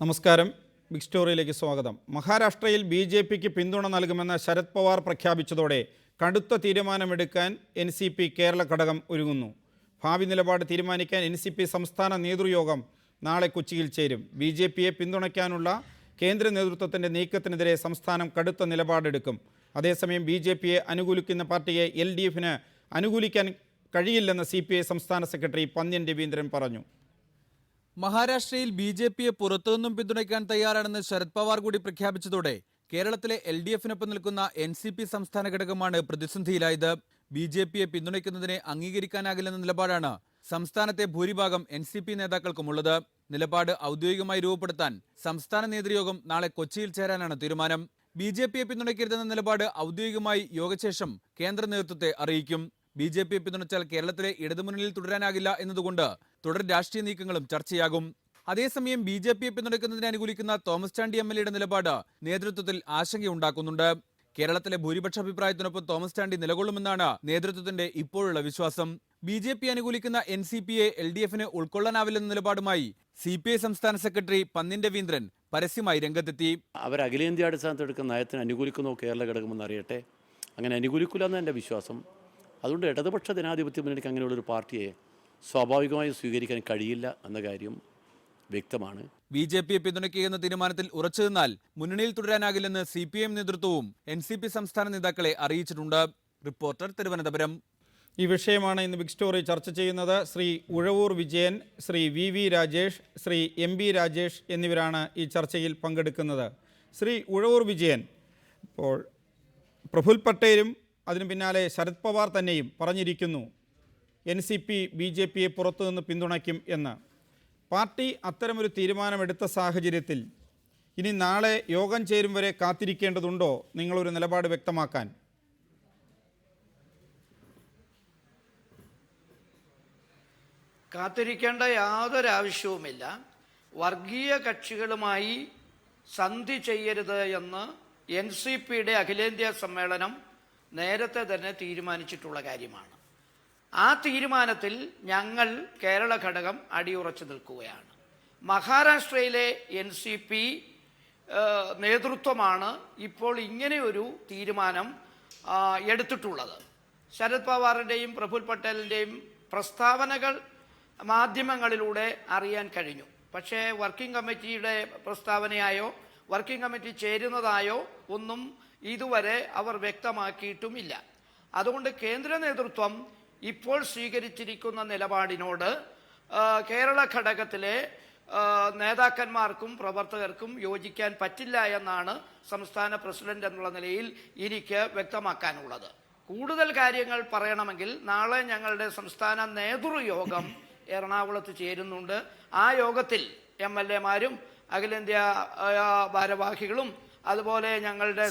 നമസ്കാരം. ബിഗ് സ്റ്റോറിയിലേക്ക് സ്വാഗതം. മഹാരാഷ്ട്രയിൽ ബി ജെ പിക്ക് പിന്തുണ നൽകുമെന്ന് ശരത് പവാർ പ്രഖ്യാപിച്ചതോടെ കടുത്ത തീരുമാനമെടുക്കാൻ എൻ സി പി കേരള ഘടകം ഒരുങ്ങുന്നു. ഭാവി നിലപാട് തീരുമാനിക്കാൻ എൻ സി പി സംസ്ഥാന നേതൃയോഗം നാളെ കൊച്ചിയിൽ ചേരും. ബി ജെ പിയെ പിന്തുണയ്ക്കാനുള്ള കേന്ദ്ര നേതൃത്വത്തിന്റെ നീക്കത്തിനെതിരെ സംസ്ഥാനം കടുത്ത നിലപാടെടുക്കും. അതേസമയം ബി ജെ പിയെ അനുകൂലിക്കുന്ന പാർട്ടിയെ എൽ ഡി എഫിന് അനുകൂലിക്കാൻ കഴിയില്ലെന്ന് സി പി ഐ സംസ്ഥാന സെക്രട്ടറി പന്ന്യൻ രവീന്ദ്രൻ പറഞ്ഞു. മഹാരാഷ്ട്രയിൽ ബി ജെ പിയെ പുറത്തുനിന്നും പിന്തുണയ്ക്കാൻ തയ്യാറാണെന്ന് ശരത് പവാർ കൂടി പ്രഖ്യാപിച്ചതോടെ കേരളത്തിലെ എൽ ഡി എഫിനൊപ്പം നിൽക്കുന്ന എൻ സി പി സംസ്ഥാന ഘടകമാണ് പ്രതിസന്ധിയിലായത്. ബി ജെ പിയെ പിന്തുണയ്ക്കുന്നതിനെ അംഗീകരിക്കാനാകില്ലെന്ന നിലപാടാണ് സംസ്ഥാനത്തെ ഭൂരിഭാഗം എൻ സി പി നേതാക്കൾക്കുമുള്ളത്. നിലപാട് ഔദ്യോഗികമായി രൂപപ്പെടുത്താൻ സംസ്ഥാന നേതൃയോഗം നാളെ കൊച്ചിയിൽ ചേരാനാണ് തീരുമാനം. ബി ജെ പിയെ പിന്തുണയ്ക്കരുതെന്ന നിലപാട് ഔദ്യോഗികമായി യോഗശേഷം കേന്ദ്ര നേതൃത്വത്തെ അറിയിക്കും. ബി ജെ പിയെ പിന്തുണച്ചാൽ കേരളത്തിലെ ഇടതുമുന്നണിയിൽ തുടരാനാകില്ല എന്നതുകൊണ്ട് തുടർ രാഷ്ട്രീയ നീക്കങ്ങളും ചർച്ചയാകും. അതേസമയം ബി ജെ പിയെ പിന്തുണയ്ക്കുന്നതിനെ അനുകൂലിക്കുന്ന തോമസ് ചാണ്ടി എം എൽ എയുടെ നിലപാട് നേതൃത്വത്തിൽ ആശങ്കയുണ്ടാക്കുന്നുണ്ട്. കേരളത്തിലെ ഭൂരിപക്ഷ അഭിപ്രായത്തിനൊപ്പം തോമസ് ചാണ്ടി നിലകൊള്ളുമെന്നാണ് നേതൃത്വത്തിന്റെ ഇപ്പോഴുള്ള വിശ്വാസം. ബി ജെ പി അനുകൂലിക്കുന്ന N C P A L D എഫിന് ഉൾക്കൊള്ളാനാവില്ലെന്ന നിലപാടുമായി സി പി ഐ സംസ്ഥാന സെക്രട്ടറി പന്നിൻ രവീന്ദ്രൻ പരസ്യമായി രംഗത്തെത്തി. അവർ അഖിലേന്ത്യാ അടിസ്ഥാനത്തിൽ എടുക്കുന്ന നയത്തിന് അനുകൂലിക്കുന്നോ കേരള ഘടകമെന്ന് അറിയട്ടെ? അങ്ങനെ അനുകൂലിക്കില്ല എന്ന് എന്റെ വിശ്വാസം. അതുകൊണ്ട് ഇടതുപക്ഷ ജനാധിപത്യ മുന്നണിക്ക് അങ്ങനെയുള്ളൊരു പാർട്ടിയെ സ്വാഭാവികമായി സ്വീകരിക്കാൻ കഴിയില്ല എന്ന കാര്യം വ്യക്തമാണ്. ബി ജെ പിയെ പിന്തുണയ്ക്കുകയെന്ന തീരുമാനത്തിൽ ഉറച്ചു നിന്നാൽ മുന്നണിയിൽ തുടരാനാകില്ലെന്ന് സി പി എം നേതൃത്വവും എൻ സി പി സംസ്ഥാന നേതാക്കളെ അറിയിച്ചിട്ടുണ്ട്. റിപ്പോർട്ടർ തിരുവനന്തപുരം. ഈ വിഷയമാണ് ഇന്ന് ബിഗ് സ്റ്റോറി ചർച്ച ചെയ്യുന്നത്. Shri Uzhavoor Vijayan Shri V V Rajesh Shri M B Rajesh എന്നിവരാണ് ഈ ചർച്ചയിൽ പങ്കെടുക്കുന്നത്. ശ്രീ ഉഴവൂർ വിജയൻ ഇപ്പോൾ പ്രഫുൽ പട്ടേലും അതിനു പിന്നാലെ ശരത് പവാർ തന്നെയും പറഞ്ഞിരിക്കുന്നു. N C P B J പിയെ പുറത്തുനിന്ന് പിന്തുണയ്ക്കും എന്ന്. പാർട്ടി അത്തരമൊരു തീരുമാനമെടുത്ത സാഹചര്യത്തിൽ ഇനി നാളെ യോഗം ചേരും വരെ കാത്തിരിക്കേണ്ടതുണ്ടോ? നിങ്ങളൊരു നിലപാട് വ്യക്തമാക്കാൻ. കാത്തിരിക്കേണ്ട യാതൊരു ആവശ്യവുമില്ല വർഗീയ കക്ഷികളുമായി സന്ധി ചെയ്യരുത് എന്ന് എൻ സി പിയുടെ അഖിലേന്ത്യാ സമ്മേളനം നേരത്തെ തന്നെ തീരുമാനിച്ചിട്ടുള്ള കാര്യമാണ്. ആ തീരുമാനത്തിൽ ഞങ്ങൾ കേരള ഘടകം അടിയുറച്ചു നിൽക്കുകയാണ്. മഹാരാഷ്ട്രയിലെ എൻ സി പി നേതൃത്വമാണ് ഇപ്പോൾ ഇങ്ങനെയൊരു തീരുമാനം എടുത്തിട്ടുള്ളത്. ശരത് പവാറിന്റെയും പ്രഫുൽ പട്ടേലിന്റെയും പ്രസ്താവനകൾ മാധ്യമങ്ങളിലൂടെ അറിയാൻ കഴിഞ്ഞു. പക്ഷേ വർക്കിംഗ് കമ്മിറ്റിയുടെ പ്രസ്താവനയായോ വർക്കിംഗ് കമ്മിറ്റി ചേരുന്നതായോ ഒന്നും ഇതുവരെ അവർ വ്യക്തമാക്കിയിട്ടുമില്ല. അതുകൊണ്ട് കേന്ദ്ര നേതൃത്വം ഇപ്പോൾ സ്വീകരിച്ചിരിക്കുന്ന നിലപാടിനോട് കേരള ഘടകത്തിലെ നേതാക്കന്മാർക്കും പ്രവർത്തകർക്കും യോജിക്കാൻ പറ്റില്ല എന്നാണ് സംസ്ഥാന പ്രസിഡന്റ് എന്നുള്ള നിലയിൽ എനിക്ക് വ്യക്തമാക്കാനുള്ളത്. കൂടുതൽ കാര്യങ്ങൾ പറയണമെങ്കിൽ നാളെ ഞങ്ങളുടെ സംസ്ഥാന നേതൃയോഗം എറണാകുളത്ത് ചേരുന്നുണ്ട്. ആ യോഗത്തിൽ എം എൽ എമാരും അഖിലേന്ത്യാ ഭാരവാഹികളും അതുപോലെ ഞങ്ങളുടെ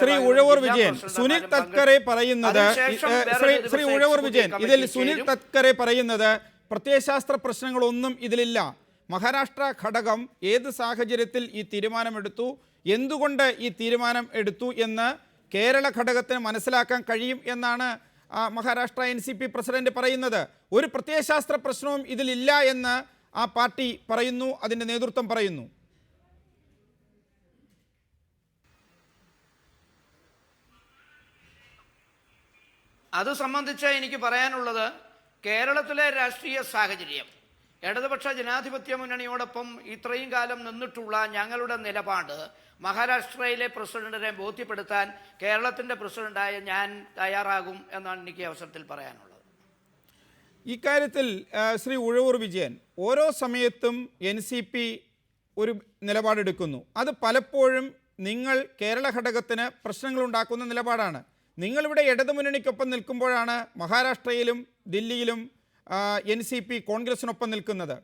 ശ്രീ ഉഴവൂർ വിജയൻ സുനിൽ തത്കറെ പറയുന്നത് ശ്രീ ശ്രീ ഉഴവൂർ വിജയൻ ഇതിൽ സുനിൽ തത്കറെ പറയുന്നത് പ്രത്യയശാസ്ത്ര പ്രശ്നങ്ങളൊന്നും ഇതിലില്ല. മഹാരാഷ്ട്ര ഘടകം ഏത് സാഹചര്യത്തിൽ ഈ തീരുമാനമെടുത്തു എന്തുകൊണ്ട് ഈ തീരുമാനം എടുത്തു എന്ന് കേരള ഘടകത്തിന് മനസ്സിലാക്കാൻ കഴിയും എന്നാണ് Maharashtra N C P president പറയുന്നത്. ഒരു പ്രത്യയശാസ്ത്ര പ്രശ്നവും ഇതിലില്ല എന്ന് ആ പാർട്ടി പറയുന്നു അതിന്റെ നേതൃത്വം പറയുന്നു. അത് സംബന്ധിച്ച് എനിക്ക് പറയാനുള്ളത് കേരളത്തിലെ രാഷ്ട്രീയ സാഹചര്യം. ഇടതുപക്ഷ ജനാധിപത്യ മുന്നണിയോടൊപ്പം ഇത്രയും കാലം നിന്നിട്ടുള്ള ഞങ്ങളുടെ നിലപാട് മഹാരാഷ്ട്രയിലെ പ്രസിഡന്റിനെ ബോധ്യപ്പെടുത്താൻ കേരളത്തിന്റെ പ്രസിഡന്റായ ഞാൻ തയ്യാറാകും എന്നാണ് എനിക്ക് അവസരത്തിൽ പറയാനുള്ളത്. ഇക്കാര്യത്തിൽ ശ്രീ ഉഴവൂർ വിജയൻ ഓരോ സമയത്തും എൻ സി പി ഒരു നിലപാടെടുക്കുന്നു. അത് പലപ്പോഴും നിങ്ങൾ കേരള ഘടകത്തിന് പ്രശ്നങ്ങൾ ഉണ്ടാക്കുന്ന നിലപാടാണ്. നിങ്ങളിവിടെ ഇടതുമുന്നണിക്കൊപ്പം നിൽക്കുമ്പോഴാണ് മഹാരാഷ്ട്രയിലും ദില്ലിയിലും എൻ സി പി കോൺഗ്രസിനൊപ്പം നിൽക്കുന്നത്.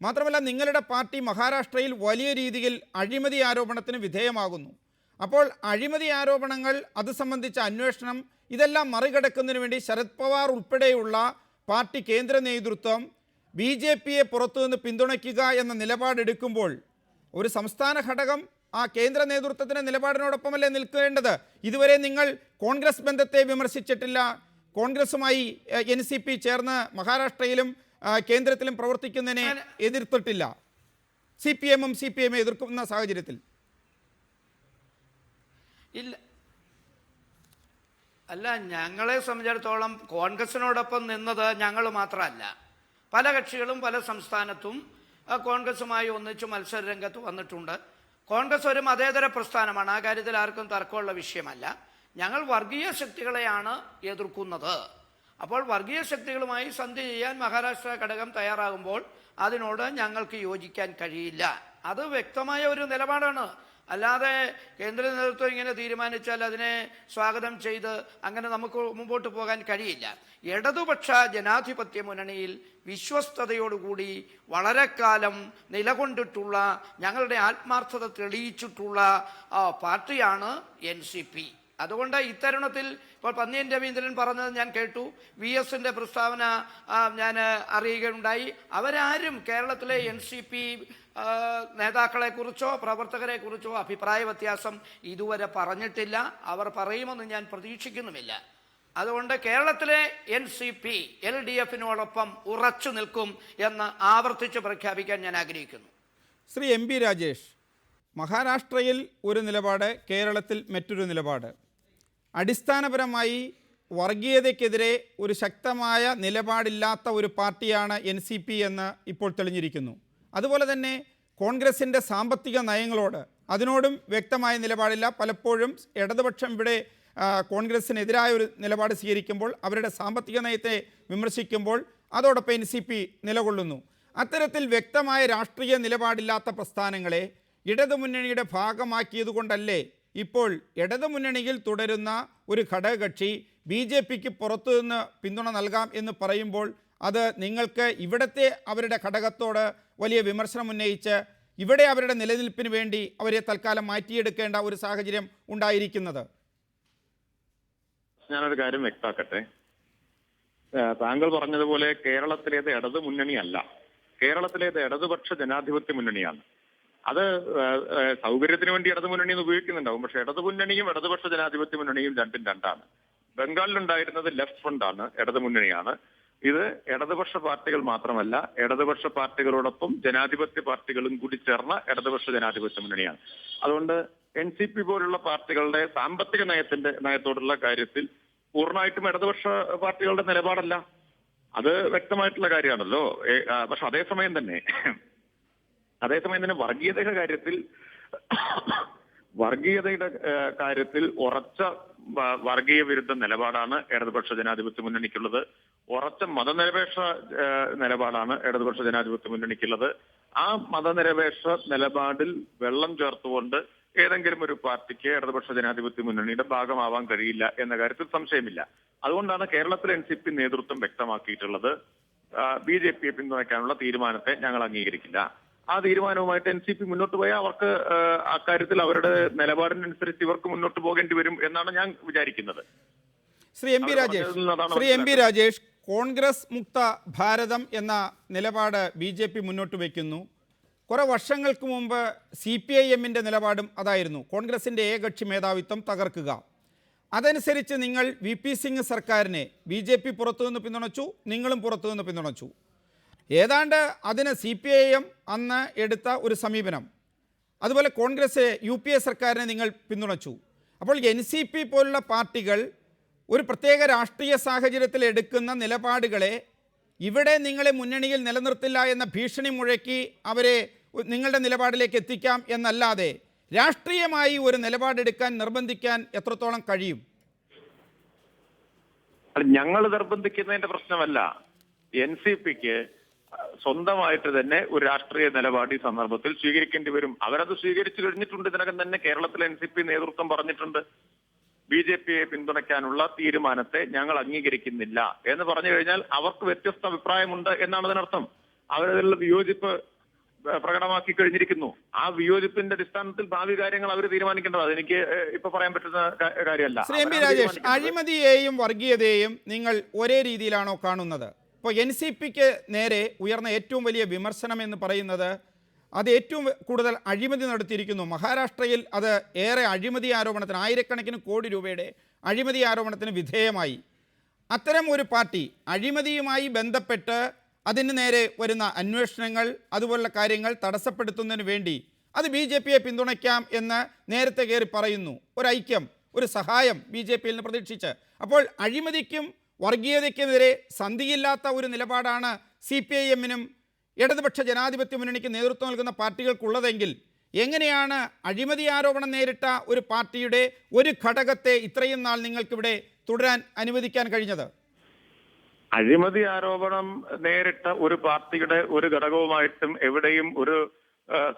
മാത്രമല്ല നിങ്ങളുടെ പാർട്ടി മഹാരാഷ്ട്രയിൽ വലിയ രീതിയിൽ അഴിമതി ആരോപണത്തിന് വിധേയമാകുന്നു. അപ്പോൾ അഴിമതി ആരോപണങ്ങൾ അത് സംബന്ധിച്ച അന്വേഷണം ഇതെല്ലാം മറികടക്കുന്നതിന് വേണ്ടി ശരത് പവാർ ഉൾപ്പെടെയുള്ള പാർട്ടി കേന്ദ്ര നേതൃത്വം ബി ജെ പിയെ പുറത്തുനിന്ന് പിന്തുണയ്ക്കുക എന്ന നിലപാടെടുക്കുമ്പോൾ ഒരു സംസ്ഥാന ഘടകം ആ കേന്ദ്ര നേതൃത്വത്തിന്റെ നിലപാടിനോടൊപ്പമല്ലേ നിൽക്കേണ്ടത്? ഇതുവരെ നിങ്ങൾ കോൺഗ്രസ് ബന്ധത്തെ വിമർശിച്ചിട്ടില്ല. കോൺഗ്രസുമായി എൻ സി പി ചേർന്ന് മഹാരാഷ്ട്രയിലും കേന്ദ്രത്തിലും പ്രവർത്തിക്കുന്നതിനെ എതിർത്തിട്ടില്ല. സി പി എമ്മും സി പി എമ്മും എതിർക്കുന്ന സാഹചര്യത്തിൽ. ഇല്ല. അല്ല ഞങ്ങളെ സംബന്ധിച്ചിടത്തോളം കോൺഗ്രസിനോടൊപ്പം നിന്നത് ഞങ്ങൾ മാത്രമല്ല. പല കക്ഷികളും പല സംസ്ഥാനത്തും കോൺഗ്രസുമായി ഒന്നിച്ച് മത്സര രംഗത്ത് വന്നിട്ടുണ്ട്. കോൺഗ്രസ് ഒരു മതേതര പ്രസ്ഥാനമാണ്. ആ കാര്യത്തിൽ ആർക്കും തർക്കമുള്ള വിഷയമല്ല. ഞങ്ങൾ വർഗീയ ശക്തികളെയാണ് എതിർക്കുന്നത്. അപ്പോൾ വർഗീയ ശക്തികളുമായി സന്ധി ചെയ്യാൻ മഹാരാഷ്ട്ര ഘടകം തയ്യാറാകുമ്പോൾ അതിനോട് ഞങ്ങൾക്ക് യോജിക്കാൻ കഴിയില്ല. അത് വ്യക്തമായ ഒരു നിലപാടാണ്. അല്ലാതെ കേന്ദ്ര നേതൃത്വം ഇങ്ങനെ തീരുമാനിച്ചാൽ അതിനെ സ്വാഗതം ചെയ്ത് അങ്ങനെ നമുക്ക് മുമ്പോട്ട് പോകാൻ കഴിയില്ല. ഇടതുപക്ഷ ജനാധിപത്യ മുന്നണിയിൽ വിശ്വസ്തയോടുകൂടി വളരെ കാലം നിലകൊണ്ടിട്ടുള്ള ഞങ്ങളുടെ ആത്മാർത്ഥത തെളിയിച്ചിട്ടുള്ള പാർട്ടിയാണ് എൻ സി പി. അതുകൊണ്ട് ഇത്തരുണത്തിൽ ഇപ്പോൾ പന്നിയൻ രവീന്ദ്രൻ പറഞ്ഞത് ഞാൻ കേട്ടു. വി എസിന്റെ പ്രസ്താവന ഞാൻ അറിയുകയുണ്ടായി. അവരാരും കേരളത്തിലെ എൻ സി പി നേതാക്കളെക്കുറിച്ചോ പ്രവർത്തകരെക്കുറിച്ചോ അഭിപ്രായ വ്യത്യാസം ഇതുവരെ പറഞ്ഞിട്ടില്ല. അവർ പറയുമെന്ന് ഞാൻ പ്രതീക്ഷിക്കുന്നുമില്ല. അതുകൊണ്ട് കേരളത്തിലെ N C P L D എഫിനോടൊപ്പം ഉറച്ചു നിൽക്കും എന്ന് ആവർത്തിച്ച് പ്രഖ്യാപിക്കാൻ ഞാൻ ആഗ്രഹിക്കുന്നു. ശ്രീ എം പി രാജേഷ് മഹാരാഷ്ട്രയിൽ ഒരു നിലപാട് കേരളത്തിൽ മറ്റൊരു നിലപാട്. അടിസ്ഥാനപരമായി വർഗീയതയ്ക്കെതിരെ ഒരു ശക്തമായ നിലപാടില്ലാത്ത ഒരു പാർട്ടിയാണ് എൻ സി പി എന്ന് ഇപ്പോൾ തെളിഞ്ഞിരിക്കുന്നു. അതുപോലെ തന്നെ കോൺഗ്രസിന്റെ സാമ്പത്തിക നയങ്ങളോട് അതിനോടും വ്യക്തമായ നിലപാടില്ല. പലപ്പോഴും ഇടതുപക്ഷം ഇവിടെ കോൺഗ്രസിനെതിരായ ഒരു നിലപാട് സ്വീകരിക്കുമ്പോൾ അവരുടെ സാമ്പത്തിക നയത്തെ വിമർശിക്കുമ്പോൾ അതോടൊപ്പം എൻ സി പി നിലകൊള്ളുന്നു. അത്തരത്തിൽ വ്യക്തമായ രാഷ്ട്രീയ നിലപാടില്ലാത്ത പ്രസ്ഥാനങ്ങളെ ഇടതുമുന്നണിയുടെ ഭാഗമാക്കിയതുകൊണ്ടല്ലേ ഇപ്പോൾ ഇടതുമുന്നണിയിൽ തുടരുന്ന ഒരു ഘടകകക്ഷി ബി ജെ പിക്ക് പുറത്തുനിന്ന് പിന്തുണ നൽകാം എന്ന് പറയുമ്പോൾ അത് നിങ്ങൾക്ക് ഇവിടത്തെ അവരുടെ ഘടകത്തോട് വലിയ വിമർശനം ഉന്നയിച്ച് ഇവിടെ അവരുടെ നിലനിൽപ്പിന് വേണ്ടി അവരെ തൽക്കാലം മാറ്റിയെടുക്കേണ്ട ഒരു സാഹചര്യം ഉണ്ടായിരിക്കുന്നത്. ഞാനൊരു കാര്യം വ്യക്തമാക്കട്ടെ. താങ്കൾ പറഞ്ഞതുപോലെ കേരളത്തിലേത് ഇടതു മുന്നണിയല്ല കേരളത്തിലേത് ഇടതുപക്ഷ ജനാധിപത്യ മുന്നണിയാണ്. അത് സൗകര്യത്തിന് വേണ്ടി ഇടതു മുന്നണി എന്ന് ഉപയോഗിക്കുന്നുണ്ടാവും. പക്ഷെ ഇടതു മുന്നണിയും ഇടതുപക്ഷ ജനാധിപത്യ മുന്നണിയും രണ്ടും രണ്ടാണ്. ബംഗാളിലുണ്ടായിരുന്നത് ലെഫ്റ്റ് ഫ്രണ്ടാണ് ഇടതു മുന്നണിയാണ്. ഇത് ഇടതുപക്ഷ പാർട്ടികൾ മാത്രമല്ല ഇടതുപക്ഷ പാർട്ടികളോടൊപ്പം ജനാധിപത്യ പാർട്ടികളും കൂടി ചേർന്ന ഇടതുപക്ഷ ജനാധിപത്യ മുന്നണിയാണ്. അതുകൊണ്ട് എൻ സി പി പോലുള്ള പാർട്ടികളുടെ സാമ്പത്തിക നയത്തിന്റെ നയത്തോടുള്ള കാര്യത്തിൽ പൂർണമായിട്ടും ഇടതുപക്ഷ പാർട്ടികളുടെ നിലപാടല്ല. അത് വ്യക്തമായിട്ടുള്ള കാര്യമാണല്ലോ. പക്ഷെ അതേസമയം തന്നെ അതേസമയം തന്നെ വർഗീയതയുടെ കാര്യത്തിൽ വർഗീയതയുടെ കാര്യത്തിൽ ഉറച്ച വർഗീയ വിരുദ്ധ നിലപാടാണ് ഇടതുപക്ഷ ജനാധിപത്യ മുന്നണിക്കുള്ളത്. ഉറച്ച മതനിരപേക്ഷ നിലപാടാണ് ഇടതുപക്ഷ ജനാധിപത്യ മുന്നണിക്കുള്ളത്. ആ മതനിരപേക്ഷ നിലപാടിൽ വെള്ളം ചേർത്തുകൊണ്ട് ഏതെങ്കിലും ഒരു പാർട്ടിക്ക് ഇടതുപക്ഷ ജനാധിപത്യ മുന്നണിയുടെ ഭാഗമാവാൻ കഴിയില്ല എന്ന കാര്യത്തിൽ സംശയമില്ല. അതുകൊണ്ടാണ് കേരളത്തിൽ എൻ സി പി നേതൃത്വം വ്യക്തമാക്കിയിട്ടുള്ളത്. ബി ജെ പിയെ പിന്തുണയ്ക്കാനുള്ള തീരുമാനത്തെ ഞങ്ങൾ അംഗീകരിക്കില്ല. ആ തീരുമാനവുമായിട്ട് എൻ സി പി മുന്നോട്ട് പോയാൽ അവർക്ക് അക്കാര്യത്തിൽ അവരുടെ നിലപാടിനനുസരിച്ച് ഇവർക്ക് മുന്നോട്ട് പോകേണ്ടി വരും എന്നാണ് ഞാൻ വിചാരിക്കുന്നത്. Shri M P Rajesh Shri M P Rajesh Congress മുക്ത ഭാരതം എന്ന നിലപാട് ബി ജെ പി മുന്നോട്ട് വയ്ക്കുന്നു. കുറെ വർഷങ്ങൾക്ക് മുമ്പ് സി പി ഐ എമ്മിന്റെ നിലപാടും അതായിരുന്നു. കോൺഗ്രസിന്റെ ഏകകക്ഷി മേധാവിത്വം തകർക്കുക. അതനുസരിച്ച് നിങ്ങൾ വി പി സിംഗ് സർക്കാരിനെ ബി ജെ പി പുറത്തുനിന്ന് പിന്തുണച്ചു നിങ്ങളും പുറത്തുനിന്ന് പിന്തുണച്ചു. ഏതാണ്ട് അതിന് സി പി ഐ എം അന്ന് എടുത്ത ഒരു സമീപനം. അതുപോലെ കോൺഗ്രസ് യു പി എ സർക്കാരിനെ നിങ്ങൾ പിന്തുണച്ചു. അപ്പോൾ എൻ സി പി പോലുള്ള പാർട്ടികൾ ഒരു പ്രത്യേക രാഷ്ട്രീയ സാഹചര്യത്തിൽ എടുക്കുന്ന നിലപാടുകളെ ഇവിടെ നിങ്ങളെ മുന്നണിയിൽ നിലനിർത്തില്ല എന്ന ഭീഷണി മുഴക്കി അവരെ നിങ്ങളുടെ നിലപാടിലേക്ക് എത്തിക്കാം എന്നല്ലാതെ രാഷ്ട്രീയമായി ഒരു നിലപാടെടുക്കാൻ നിർബന്ധിക്കാൻ എത്രത്തോളം കഴിയും? ഞങ്ങൾ നിർബന്ധിക്കുന്നതിന്റെ പ്രശ്നമല്ല. എൻ സി പിക്ക് സ്വന്തമായിട്ട് തന്നെ ഒരു രാഷ്ട്രീയ നിലപാട് ഈ സന്ദർഭത്തിൽ സ്വീകരിക്കേണ്ടി വരും. അവരത് സ്വീകരിച്ചു കഴിഞ്ഞിട്ടുണ്ട്. ഇതിനകം തന്നെ കേരളത്തിലെ എൻ സി പി നേതൃത്വം പറഞ്ഞിട്ടുണ്ട്. ബി ജെ പിയെ പിന്തുണയ്ക്കാനുള്ള തീരുമാനത്തെ ഞങ്ങൾ അംഗീകരിക്കുന്നില്ല എന്ന് പറഞ്ഞു കഴിഞ്ഞാൽ അവർക്ക് വ്യത്യസ്ത അഭിപ്രായമുണ്ട് എന്നാണ് അതിനർത്ഥം. അവരതിലുള്ള വിയോജിപ്പ് പ്രകടമാക്കി കഴിഞ്ഞിരിക്കുന്നു. ആ വിയോജിപ്പിന്റെ അടിസ്ഥാനത്തിൽ ഭാവി കാര്യങ്ങൾ അവർ തീരുമാനിക്കേണ്ടത്. അതെനിക്ക് ഇപ്പൊ പറയാൻ പറ്റുന്ന കാര്യമല്ല. ശ്രീ എം പി രാജേഷ് അഴിമതിയെയും വർഗീയതയെയും നിങ്ങൾ ഒരേ രീതിയിലാണോ കാണുന്നത്? ഇപ്പോൾ എൻ സി പിക്ക് നേരെ ഉയർന്ന ഏറ്റവും വലിയ വിമർശനം എന്ന് പറയുന്നത് അത് ഏറ്റവും കൂടുതൽ അഴിമതി നടത്തിയിരിക്കുന്നു. മഹാരാഷ്ട്രയിൽ അത് ഏറെ അഴിമതി ആരോപണത്തിന് ആയിരക്കണക്കിന് കോടി രൂപയുടെ അഴിമതി ആരോപണത്തിന് വിധേയമായി. അത്തരം ഒരു പാർട്ടി അഴിമതിയുമായി ബന്ധപ്പെട്ട് അതിന് നേരെ വരുന്ന അന്വേഷണങ്ങൾ അതുപോലുള്ള കാര്യങ്ങൾ തടസ്സപ്പെടുത്തുന്നതിന് വേണ്ടി അത് ബി ജെ പിയെ പിന്തുണയ്ക്കാം എന്ന് നേരത്തെ കയറി പറയുന്നു. ഒരു ഐക്യം ഒരു സഹായം ബി ജെ പിയിൽ നിന്ന് പ്രതീക്ഷിച്ച്. അപ്പോൾ അഴിമതിക്കും വർഗീയതയ്ക്കുമെതിരെ സന്ധിയില്ലാത്ത ഒരു നിലപാടാണ് സി പി ഐ എമ്മിനും ഇടതുപക്ഷ ജനാധിപത്യ മുന്നണിക്ക് നേതൃത്വം നൽകുന്ന പാർട്ടികൾക്കുള്ളതെങ്കിൽ എങ്ങനെയാണ് അഴിമതി ആരോപണം നേരിട്ട ഒരു പാർട്ടിയുടെ ഒരു ഘടകത്തെ ഇത്രയും നാൾ നിങ്ങൾക്കിവിടെ തുടരാൻ അനുവദിക്കാൻ കഴിഞ്ഞത്? അഴിമതി ആരോപണം നേരിട്ട ഒരു പാർട്ടിയുടെ ഒരു ഘടകവുമായിട്ടും എവിടെയും ഒരു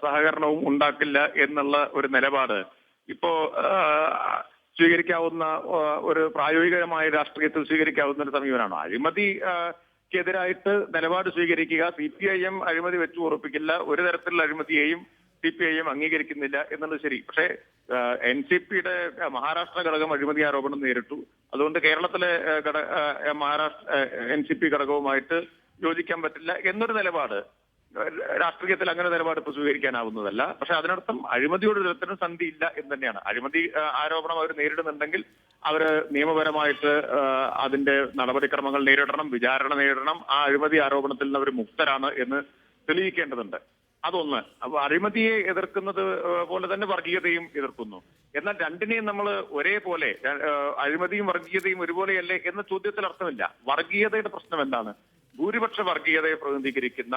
സഹകരണവും ഉണ്ടാക്കില്ല എന്നുള്ള ഒരു നിലപാട്. ഇപ്പോ സ്വീകരിക്കാവുന്ന ഒരു പ്രായോഗികമായ രാഷ്ട്രീയത്തിൽ സ്വീകരിക്കാവുന്ന ഒരു സമീപനമാണ്. അഴിമതി ക്കെതിരായിട്ട് നിലപാട് സ്വീകരിക്കുക സി പി ഐ എം അഴിമതി വെച്ചു ഉറപ്പിക്കില്ല ഒരു തരത്തിലുള്ള അഴിമതിയെയും സി പി ഐ എം അംഗീകരിക്കുന്നില്ല എന്നുള്ളത് ശരി. പക്ഷേ എൻ സി പിയുടെ മഹാരാഷ്ട്ര ഘടകം അഴിമതി ആരോപണം നേരിട്ടു. അതുകൊണ്ട് കേരളത്തിലെ ഘടക ഘട മഹാരാഷ്ട്ര എൻ സി പി ഘടകവുമായിട്ട് യോജിക്കാൻ പറ്റില്ല എന്നൊരു നിലപാട് രാഷ്ട്രീയത്തിൽ അങ്ങനെ നിലപാട് ഇപ്പൊ സ്വീകരിക്കാനാവുന്നതല്ല. പക്ഷെ അതിനർത്ഥം അഴിമതിയോട് ഒരു തരത്തിലും സന്ധി ഇല്ല എന്ന് തന്നെയാണ്. അഴിമതി ആരോപണം അവർ നേരിടുന്നുണ്ടെങ്കിൽ അവർ നിയമപരമായിട്ട് അതിന്റെ നടപടിക്രമങ്ങൾ നേരിടണം വിചാരണ നേരിടണം ആ അഴിമതി ആരോപണത്തിൽ നിന്ന് അവർ മുക്തരാണ് എന്ന് തെളിയിക്കേണ്ടതുണ്ട്. അതൊന്ന്. അപ്പൊ അഴിമതിയെ എതിർക്കുന്നത് പോലെ തന്നെ വർഗീയതയും എതിർക്കുന്നു. എന്നാൽ രണ്ടിനെയും നമ്മൾ ഒരേപോലെ അഴിമതിയും വർഗീയതയും ഒരുപോലെയല്ലേ എന്ന ചോദ്യത്തിൽ അർത്ഥമില്ല. വർഗീയതയുടെ പ്രശ്നം എന്താണ്? ഭൂരിപക്ഷ വർഗീയതയെ പ്രതിനിധീകരിക്കുന്ന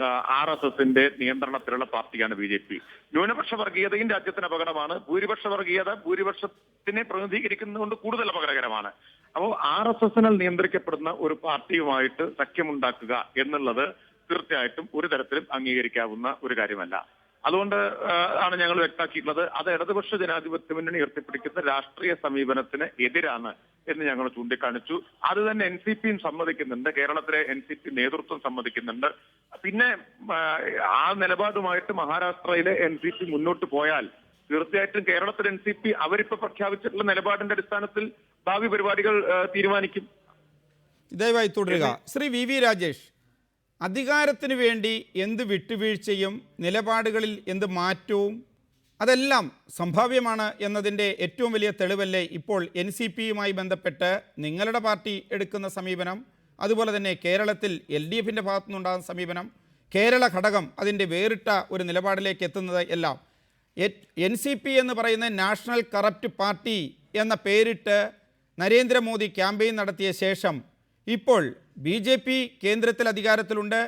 ആർ എസ് എസിന്റെ നിയന്ത്രണത്തിലുള്ള പാർട്ടിയാണ് ബി ജെ പി. ന്യൂനപക്ഷ വർഗീയതയും രാജ്യത്തിന് അപകടമാണ്. ഭൂരിപക്ഷ വർഗീയത ഭൂരിപക്ഷത്തിനെ പ്രതിനിധീകരിക്കുന്നതുകൊണ്ട് കൂടുതൽ അപകടകരമാണ്. അപ്പോൾ ആർ എസ് എസിനാൽ നിയന്ത്രിക്കപ്പെടുന്ന ഒരു പാർട്ടിയുമായിട്ട് സഖ്യമുണ്ടാക്കുക എന്നുള്ളത് തീർച്ചയായിട്ടും ഒരു തരത്തിലും അംഗീകരിക്കാവുന്ന ഒരു കാര്യമല്ല. അതുകൊണ്ട് ആണ് ഞങ്ങൾ വ്യക്തമാക്കിയിട്ടുള്ളത്. അത് ഇടതുപക്ഷ ജനാധിപത്യ മുന്നണി ഉയർത്തിപ്പിടിക്കുന്ന രാഷ്ട്രീയ സമീപനത്തിന് എതിരാണ് എന്ന് ഞങ്ങൾ ചൂണ്ടിക്കാണിച്ചു. അത് തന്നെ എൻ സി പിയും സമ്മതിക്കുന്നുണ്ട്. കേരളത്തിലെ എൻ സി പി നേതൃത്വം സമ്മതിക്കുന്നുണ്ട്. പിന്നെ ആ, നിലപാടുമായിട്ട് മഹാരാഷ്ട്രയിലെ എൻ സി പി മുന്നോട്ട് പോയാൽ തീർച്ചയായിട്ടും കേരളത്തിലെ എൻ സി പി അവരിപ്പോ പ്രഖ്യാപിച്ചിട്ടുള്ള നിലപാടിന്റെ അടിസ്ഥാനത്തിൽ ഭാവി പരിപാടികൾ തീരുമാനിക്കും. ദയവായി തുടരുക. Shri V V Rajesh. അധികാരത്തിന് വേണ്ടി എന്ത് വിട്ടുവീഴ്ചയും നിലപാടുകളിൽ എന്ത് മാറ്റവും അതെല്ലാം സംഭാവ്യമാണ് എന്നതിന്റെ ഏറ്റവും വലിയ തെളിവല്ലേ ഇപ്പോൾ എൻ സി പിയുമായി ബന്ധപ്പെട്ട് നിങ്ങളുടെ പാർട്ടി എടുക്കുന്ന സമീപനം അതുപോലെ തന്നെ കേരളത്തിൽ എൽ ഡി എഫിന്റെ ഭാഗത്തുനിന്നുണ്ടാകുന്ന സമീപനം കേരള ഘടകം അതിന്റെ വേറിട്ട ഒരു നിലപാടിലേക്ക് എത്തുന്നത് എല്ലാം. എൻ സി പി എന്ന് പറയുന്ന നാഷണൽ കറപ്റ്റ് പാർട്ടി എന്ന പേരിട്ട് നരേന്ദ്രമോദി ക്യാമ്പയിൻ നടത്തിയ ശേഷം ഇപ്പോൾ ബി ജെ പി കേന്ദ്രത്തിൽ അധികാരത്തിലുണ്ട്.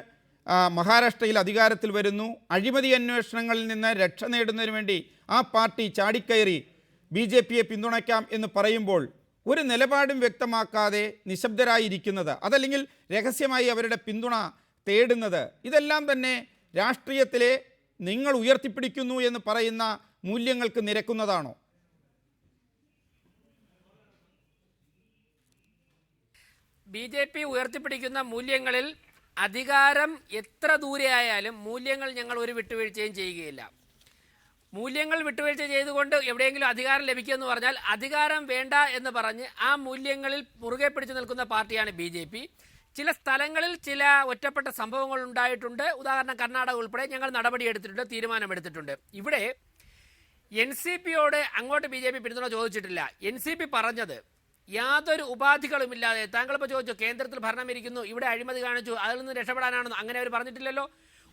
മഹാരാഷ്ട്രയിൽ അധികാരത്തിൽ വരുന്നു. അഴിമതി അന്വേഷണങ്ങളിൽ നിന്ന് രക്ഷ നേടുന്നതിന് വേണ്ടി ആ പാർട്ടി ചാടിക്കയറി ബി ജെ പിയെ പിന്തുണയ്ക്കാം എന്ന് പറയുമ്പോൾ ഒരു നിലപാടും വ്യക്തമാക്കാതെ നിശബ്ദരായിരിക്കുന്നത് അതല്ലെങ്കിൽ രഹസ്യമായി അവരുടെ പിന്തുണ തേടുന്നത് ഇതെല്ലാം തന്നെ രാഷ്ട്രീയത്തിലെ നിങ്ങൾ ഉയർത്തിപ്പിടിക്കുന്നു എന്ന് പറയുന്ന മൂല്യങ്ങൾക്ക് നിരക്കുന്നതാണോ? ബി ജെ പി ഉയർത്തിപ്പിടിക്കുന്ന മൂല്യങ്ങളിൽ അധികാരം എത്ര ദൂരെ ആയാലും മൂല്യങ്ങൾ ഞങ്ങൾ ഒരു വിട്ടുവീഴ്ചയും ചെയ്യുകയില്ല. മൂല്യങ്ങൾ വിട്ടുവീഴ്ച ചെയ്തുകൊണ്ട് എവിടെയെങ്കിലും അധികാരം ലഭിക്കുമെന്ന് പറഞ്ഞാൽ അധികാരം വേണ്ട എന്ന് പറഞ്ഞ് ആ മൂല്യങ്ങളിൽ മുറുകെ പിടിച്ചു നിൽക്കുന്ന പാർട്ടിയാണ് ബി ജെ പി. ചില സ്ഥലങ്ങളിൽ ചില ഒറ്റപ്പെട്ട സംഭവങ്ങൾ ഉണ്ടായിട്ടുണ്ട്. ഉദാഹരണം കർണാടക ഉൾപ്പെടെ ഞങ്ങൾ നടപടിയെടുത്തിട്ടുണ്ട് തീരുമാനമെടുത്തിട്ടുണ്ട്. ഇവിടെ എൻ സി പിയോട് അങ്ങോട്ട് ബി ജെ പി പിന്തുണ ചോദിച്ചിട്ടില്ല. എൻ സി പി പറഞ്ഞത് യാതൊരു ഉപാധികളുമില്ലാതെ താങ്കളിപ്പോൾ ചോദിച്ചു കേന്ദ്രത്തിൽ ഭരണം ഇരിക്കുന്നു ഇവിടെ അഴിമതി കാണിച്ചു അതിൽ നിന്ന് രക്ഷപ്പെടാനാണെന്ന് അങ്ങനെ അവർ പറഞ്ഞിട്ടില്ലല്ലോ?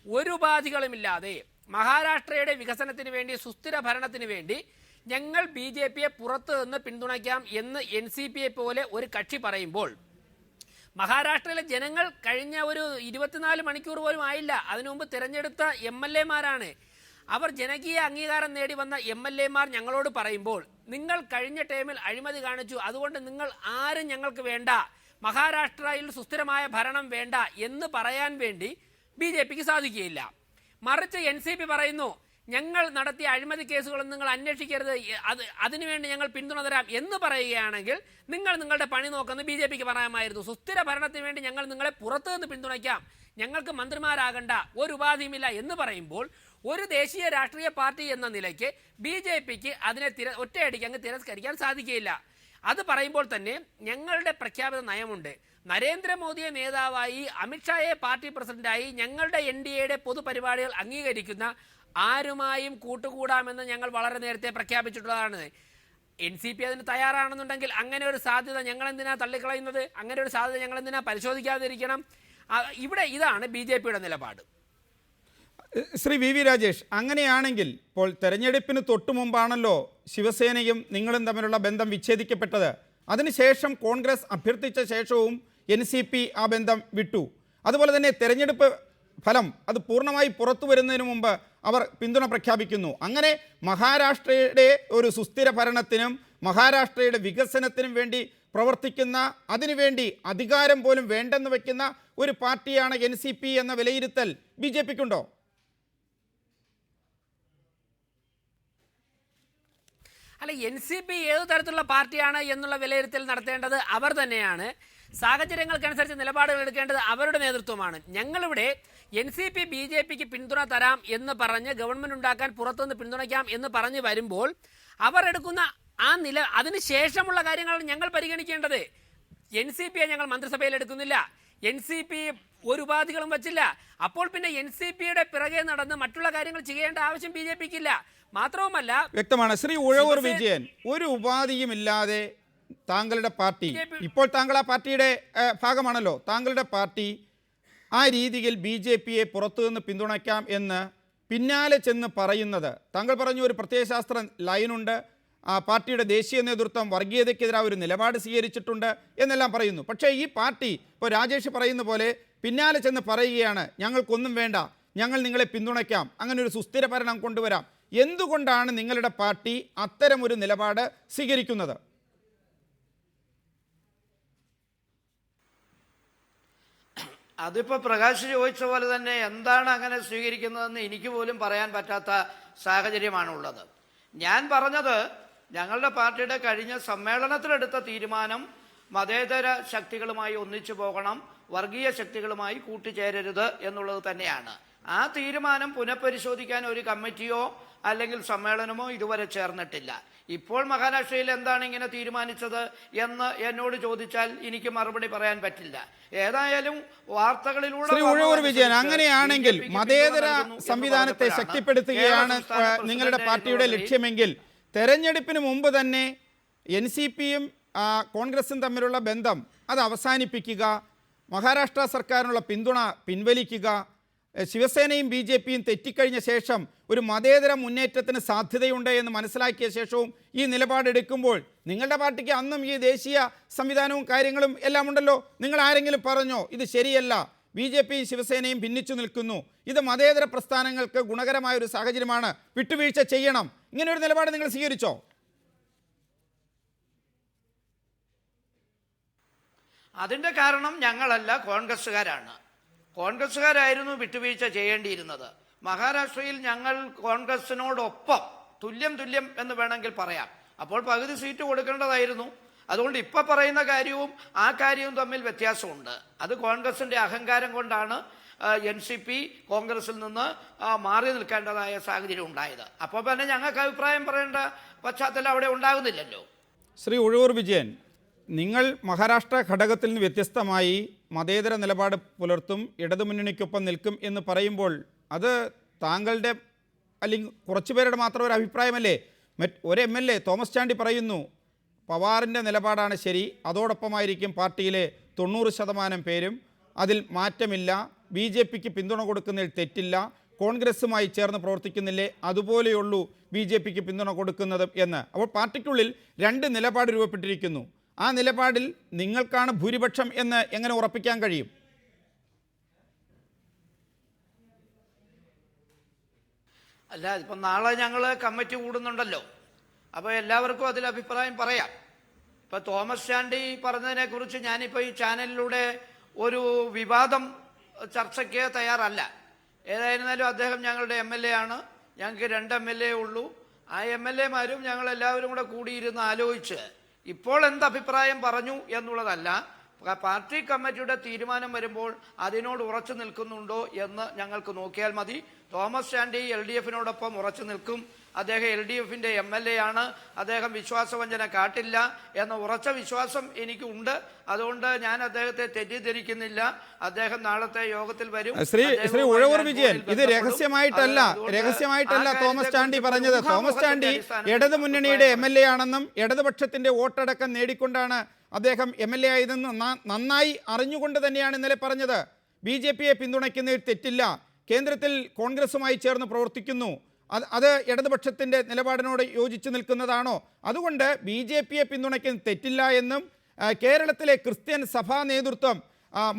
ഒരു ഉപാധികളുമില്ലാതെ മഹാരാഷ്ട്രയുടെ വികസനത്തിന് വേണ്ടി സുസ്ഥിര ഭരണത്തിന് വേണ്ടി ഞങ്ങൾ ബി ജെ പിയെ പുറത്തു നിന്ന് പിന്തുണയ്ക്കാം എന്ന് എൻ സി പിയെ പോലെ ഒരു കക്ഷി പറയുമ്പോൾ മഹാരാഷ്ട്രയിലെ ജനങ്ങൾ കഴിഞ്ഞ ഒരു ഇരുപത്തിനാല് മണിക്കൂർ പോലും ആയില്ല. അതിനു മുമ്പ് തിരഞ്ഞെടുത്ത എം എൽ എമാരാണ് അവർ ജനകീയ അംഗീകാരം നേടി വന്ന എം എൽ എമാർ ഞങ്ങളോട് പറയുമ്പോൾ നിങ്ങൾ കഴിഞ്ഞ ടൈമിൽ അഴിമതി കാണിച്ചു. അതുകൊണ്ട് നിങ്ങൾ ആരും ഞങ്ങൾക്ക് വേണ്ട. മഹാരാഷ്ട്രയിൽ സുസ്ഥിരമായ ഭരണം വേണ്ട എന്ന് പറയാൻ വേണ്ടി ബി ജെ പിക്ക് സാധിക്കുകയില്ല. മറിച്ച് എൻ സി പി പറയുന്നു ഞങ്ങൾ നടത്തിയ അഴിമതി കേസുകളൊന്നും നിങ്ങൾ അന്വേഷിക്കരുത്. അത് അതിനുവേണ്ടി ഞങ്ങൾ പിന്തുണ തരാം എന്ന് പറയുകയാണെങ്കിൽ നിങ്ങൾ നിങ്ങളുടെ പണി നോക്കുന്നത് ബി ജെ പിക്ക് പറയാമായിരുന്നു. സുസ്ഥിര ഭരണത്തിന് വേണ്ടി ഞങ്ങൾ നിങ്ങളെ പുറത്തു നിന്ന് പിന്തുണയ്ക്കാം. ഞങ്ങൾക്ക് മന്ത്രിമാരാകണ്ട. ഒരു ഉപാധിയുമില്ല എന്ന് പറയുമ്പോൾ ഒരു ദേശീയ രാഷ്ട്രീയ പാർട്ടി എന്ന നിലയ്ക്ക് ബി ജെ പിക്ക് അതിനെ തിര ഒറ്റയടിക്ക് അങ്ങ് തിരസ്കരിക്കാൻ സാധിക്കുകയില്ല. അത് പറയുമ്പോൾ തന്നെ ഞങ്ങളുടെ പ്രഖ്യാപിത നയമുണ്ട്. നരേന്ദ്രമോദിയെ നേതാവായി അമിത്ഷായെ പാർട്ടി പ്രസിഡന്റായി ഞങ്ങളുടെ എൻ ഡി എയുടെ പൊതുപരിപാടികൾ അംഗീകരിക്കുന്ന ആരുമായും കൂട്ടുകൂടാമെന്ന് ഞങ്ങൾ വളരെ നേരത്തെ പ്രഖ്യാപിച്ചിട്ടുള്ളതാണ്. എൻ സി പി അതിന് തയ്യാറാണെന്നുണ്ടെങ്കിൽ അങ്ങനെ ഒരു സാധ്യത ഞങ്ങൾ എന്തിനാ തള്ളിക്കളയുന്നത്? അങ്ങനെ ഒരു സാധ്യത ഞങ്ങൾ എന്തിനാ പരിശോധിക്കാതിരിക്കണം ഇവിടെ ഇതാണ് ബി ജെ പിയുടെ നിലപാട്. ശ്രീ വി വി രാജേഷ് അങ്ങനെയാണെങ്കിൽ ഇപ്പോൾ തെരഞ്ഞെടുപ്പിന് തൊട്ടു മുമ്പാണല്ലോ ശിവസേനയും നിങ്ങളും തമ്മിലുള്ള ബന്ധം വിച്ഛേദിക്കപ്പെട്ടത്. അതിനുശേഷം കോൺഗ്രസ് അഭ്യർത്ഥിച്ച ശേഷവും എൻ സി പി ആ ബന്ധം വിട്ടു. അതുപോലെ തന്നെ തെരഞ്ഞെടുപ്പ് ഫലം അത് പൂർണമായി പുറത്തു വരുന്നതിന് മുമ്പ് അവർ പിന്തുണ പ്രഖ്യാപിക്കുന്നു. അങ്ങനെ മഹാരാഷ്ട്രയുടെ ഒരു സുസ്ഥിര ഭരണത്തിനും മഹാരാഷ്ട്രയുടെ വികസനത്തിനും വേണ്ടി പ്രവർത്തിക്കുന്ന അതിനുവേണ്ടി അധികാരം പോലും വേണ്ടെന്ന് വയ്ക്കുന്ന ഒരു പാർട്ടിയാണ് എൻ സി പി എന്ന വിലയിരുത്തൽ ബി ജെ പിക്കുണ്ടോ? അല്ല എൻ സി പി ഏത് തരത്തിലുള്ള പാർട്ടിയാണ് എന്നുള്ള വിലയിരുത്തൽ നടത്തേണ്ടത് അവർ തന്നെയാണ്. സാഹചര്യങ്ങൾക്കനുസരിച്ച് നിലപാടുകൾ എടുക്കേണ്ടത് അവരുടെ നേതൃത്വമാണ്. ഞങ്ങളിവിടെ N C P B J പിക്ക് പിന്തുണ തരാം എന്ന് പറഞ്ഞ് ഗവൺമെന്റ് ഉണ്ടാക്കാൻ പുറത്തുനിന്ന് പിന്തുണയ്ക്കാം എന്ന് പറഞ്ഞ് വരുമ്പോൾ അവർ എടുക്കുന്ന ആ നില അതിന് ശേഷമുള്ള കാര്യങ്ങളാണ് ഞങ്ങൾ പരിഗണിക്കേണ്ടത്. എൻ സി പിയെ ഞങ്ങൾ മന്ത്രിസഭയിൽ എടുക്കുന്നില്ല. എൻ സി പി ഒരു ഉപാധികളും വച്ചില്ല. അപ്പോൾ പിന്നെ എൻ സി പിയുടെ പിറകെ നടന്ന് മറ്റുള്ള കാര്യങ്ങൾ ചെയ്യേണ്ട ആവശ്യം ബി ജെ പിക്കില്ല മാത്രവുമല്ല വ്യക്തമാണ്. ശ്രീ ഉഴവൂർ വിജയൻ ഒരു ഉപാധിയുമില്ലാതെ താങ്കളുടെ പാർട്ടി. ഇപ്പോൾ താങ്കൾ ആ പാർട്ടിയുടെ ഭാഗമാണല്ലോ. താങ്കളുടെ പാർട്ടി ആ രീതിയിൽ ബി ജെ പിയെ പുറത്തുനിന്ന് പിന്തുണയ്ക്കാം എന്ന് പിന്നാലെ ചെന്ന് പറയുന്നത്. താങ്കൾ പറഞ്ഞു ഒരു പ്രത്യയശാസ്ത്ര ലൈനുണ്ട്. ആ പാർട്ടിയുടെ ദേശീയ നേതൃത്വം വർഗീയതയ്ക്കെതിരായ ഒരു നിലപാട് സ്വീകരിച്ചിട്ടുണ്ട് എന്നെല്ലാം പറയുന്നു. പക്ഷേ ഈ പാർട്ടി ഇപ്പോൾ രാജേഷ് പറയുന്ന പോലെ പിന്നാലെ ചെന്ന് പറയുകയാണ് ഞങ്ങൾക്കൊന്നും വേണ്ട. ഞങ്ങൾ നിങ്ങളെ പിന്തുണയ്ക്കാം. അങ്ങനെ ഒരു സുസ്ഥിര ഭരണം കൊണ്ടുവരാം. എന്തുകൊണ്ടാണ് നിങ്ങളുടെ പാർട്ടി അത്തരമൊരു നിലപാട് സ്വീകരിക്കുന്നത്? അതിപ്പോ പ്രകാശ് ചോദിച്ച പോലെ തന്നെ എന്താണ് അങ്ങനെ സ്വീകരിക്കുന്നതെന്ന് എനിക്ക് പോലും പറയാൻ പറ്റാത്ത സാഹചര്യമാണുള്ളത്. ഞാൻ പറഞ്ഞത് ഞങ്ങളുടെ പാർട്ടിയുടെ കഴിഞ്ഞ സമ്മേളനത്തിലെടുത്ത തീരുമാനം മതേതര ശക്തികളുമായി ഒന്നിച്ചു പോകണം വർഗീയ ശക്തികളുമായി കൂട്ടുചേരരുത് എന്നുള്ളത് തന്നെയാണ്. ആ തീരുമാനം പുനഃപരിശോധിക്കാൻ ഒരു കമ്മിറ്റിയോ അല്ലെങ്കിൽ സമ്മേളനമോ ഇതുവരെ ചേർന്നിട്ടില്ല. ഇപ്പോൾ മഹാരാഷ്ട്രയിൽ എന്താണ് ഇങ്ങനെ തീരുമാനിച്ചത് എന്ന് എന്നോട് ചോദിച്ചാൽ എനിക്ക് മറുപടി പറയാൻ പറ്റില്ല. ഏതായാലും വാർത്തകളിലൂടെ വിജയൻ അങ്ങനെയാണെങ്കിൽ മതേതര സംവിധാനത്തെ ശക്തിപ്പെടുത്തുകയാണ് നിങ്ങളുടെ പാർട്ടിയുടെ ലക്ഷ്യമെങ്കിൽ. തെരഞ്ഞെടുപ്പിന് മുമ്പ് തന്നെ എൻ സി പിയും കോൺഗ്രസും തമ്മിലുള്ള ബന്ധം അത് അവസാനിപ്പിക്കുക മഹാരാഷ്ട്ര സർക്കാരിനുള്ള പിന്തുണ പിൻവലിക്കുക ശിവസേനയും ബി ജെ പിയും തെറ്റിക്കഴിഞ്ഞ ശേഷം ഒരു മതേതര മുന്നേറ്റത്തിന് സാധ്യതയുണ്ട് എന്ന് മനസ്സിലാക്കിയ ശേഷവും ഈ നിലപാടെടുക്കുമ്പോൾ നിങ്ങളുടെ പാർട്ടിക്ക് അന്നും ഈ ദേശീയ സംവിധാനവും കാര്യങ്ങളും എല്ലാം ഉണ്ടല്ലോ. നിങ്ങൾ ആരെങ്കിലും പറഞ്ഞോ ഇത് ശരിയല്ല. ബി ജെ പിയും ശിവസേനയും ഭിന്നിച്ചു നിൽക്കുന്നു. ഇത് മതേതര പ്രസ്ഥാനങ്ങൾക്ക് ഗുണകരമായ ഒരു സാഹചര്യമാണ്. വിട്ടുവീഴ്ച ചെയ്യണം. ഇങ്ങനെ ഒരു നിലപാട് നിങ്ങൾ സ്വീകരിച്ചോ? അതിന്റെ കാരണം ഞങ്ങളല്ല കോൺഗ്രസ്സുകാരാണ്. കോൺഗ്രസ്സുകാരായിരുന്നു വിട്ടുവീഴ്ച ചെയ്യേണ്ടിയിരുന്നത്. മഹാരാഷ്ട്രയിൽ ഞങ്ങൾ കോൺഗ്രസിനോടൊപ്പം തുല്യം തുല്യം എന്ന് വേണമെങ്കിൽ പറയാം. അപ്പോൾ പകുതി സീറ്റ് കൊടുക്കേണ്ടതായിരുന്നു. അതുകൊണ്ട് ഇപ്പൊ പറയുന്ന കാര്യവും ആ കാര്യവും തമ്മിൽ വ്യത്യാസമുണ്ട്. അത് കോൺഗ്രസിന്റെ അഹങ്കാരം കൊണ്ടാണ് എൻ സി പി കോൺഗ്രസിൽ നിന്ന് മാറി നിൽക്കേണ്ടതായ സാഹചര്യം ഉണ്ടായത്. അപ്പോൾ പിന്നെ ഞങ്ങൾക്ക് അഭിപ്രായം പറയേണ്ട പശ്ചാത്തലം അവിടെ ഉണ്ടാകുന്നില്ലല്ലോ. ശ്രീ ഉഴവൂർ വിജയൻ നിങ്ങൾ മഹാരാഷ്ട്ര ഘടകത്തിൽ നിന്ന് വ്യത്യസ്തമായി മതേതര നിലപാട് പുലർത്തും ഇടതുമുന്നണിക്കൊപ്പം നിൽക്കും എന്ന് പറയുമ്പോൾ അത് താങ്കളുടെ അല്ലെങ്കിൽ കുറച്ചു പേരുടെ മാത്രം ഒരു അഭിപ്രായമല്ലേ? ഒരു M L A Thomas Chandy പറയുന്നു പവാറിന്റെ നിലപാടാണ് ശരി അതോടൊപ്പമായിരിക്കും പാർട്ടിയിലെ തൊണ്ണൂറ് ശതമാനം പേരും. അതിൽ മാറ്റമില്ല ബി ജെ പിക്ക് പിന്തുണ കൊടുക്കുന്നതിൽ തെറ്റില്ല കോൺഗ്രസുമായി ചേർന്ന് പ്രവർത്തിക്കുന്നില്ലേ അതുപോലെയുള്ളൂ ബി ജെ പിക്ക് പിന്തുണ കൊടുക്കുന്നതും എന്ന്. അപ്പോൾ പാർട്ടിക്കുള്ളിൽ രണ്ട് നിലപാട് രൂപപ്പെട്ടിരിക്കുന്നു. ആ നിലപാടിൽ നിങ്ങൾക്കാണ് ഭൂരിപക്ഷം എന്ന് എങ്ങനെ ഉറപ്പിക്കാൻ കഴിയും? അല്ല ഇപ്പം നാളെ ഞങ്ങൾ കമ്മിറ്റി കൂടുന്നുണ്ടല്ലോ. അപ്പോൾ എല്ലാവർക്കും അതിൽ അഭിപ്രായം പറയാം. ഇപ്പം തോമസ് ചാണ്ടി പറഞ്ഞതിനെക്കുറിച്ച് ഞാനിപ്പോൾ ഈ ചാനലിലൂടെ ഒരു വിവാദം ചർച്ചയ്ക്ക് തയ്യാറല്ല. ഏതായിരുന്നാലും അദ്ദേഹം ഞങ്ങളുടെ എം എൽ എ ആണ്. ഞങ്ങൾക്ക് രണ്ട് എം എൽ എ ഉള്ളൂ. ആ എം എൽ എമാരും ഞങ്ങളെല്ലാവരും കൂടെ കൂടിയിരുന്ന് ആലോചിച്ച് ഇപ്പോൾ എന്ത് അഭിപ്രായം പറഞ്ഞു എന്നുള്ളതല്ല പാർട്ടി കമ്മിറ്റിയുടെ തീരുമാനം വരുമ്പോൾ അതിനോട് ഉറച്ചു നിൽക്കുന്നുണ്ടോ എന്ന് ഞങ്ങൾക്ക് നോക്കിയാൽ മതി. തോമസ് ചാണ്ടി എൽ ഡി എഫിനോടൊപ്പം ഉറച്ചു നിൽക്കും. അദ്ദേഹം എൽ ഡി എഫിന്റെ എം എൽ എ ആണ്. അദ്ദേഹം വിശ്വാസവഞ്ചന കാട്ടില്ല എന്ന ഉറച്ച വിശ്വാസം എനിക്കുണ്ട്. അതുകൊണ്ട് ഞാൻ അദ്ദേഹത്തെ തെറ്റിദ്ധരിക്കുന്നില്ല. അദ്ദേഹം നാളത്തെ യോഗത്തിൽ വരും. ശ്രീ ശ്രീ ഉഴവൂർ വിജയൻ ഇത് രഹസ്യമായിട്ടല്ല രഹസ്യമായിട്ടല്ല തോമസ് ചാണ്ടി പറഞ്ഞത്. തോമസ് ചാണ്ടി ഇടതു മുന്നണിയുടെ എം എൽ എ ആണെന്നും ഇടതുപക്ഷത്തിന്റെ വോട്ടടക്കം നേടിക്കൊണ്ടാണ് അദ്ദേഹം എം എൽ എ ആയതെന്ന് നന്നായി അറിഞ്ഞുകൊണ്ട് തന്നെയാണ് ഇന്നലെ പറഞ്ഞത്. ബി ജെ പിയെ പിന്തുണയ്ക്കുന്നതിൽ തെറ്റില്ല. കേന്ദ്രത്തിൽ കോൺഗ്രസുമായി ചേർന്ന് പ്രവർത്തിക്കുന്നു. അത് അത് ഇടതുപക്ഷത്തിന്റെ നിലപാടിനോട് യോജിച്ച് നിൽക്കുന്നതാണോ? അതുകൊണ്ട് ബി ജെ പിയെ പിന്തുണയ്ക്കുന്ന തെറ്റില്ല എന്നും കേരളത്തിലെ ക്രിസ്ത്യൻ സഭാ നേതൃത്വം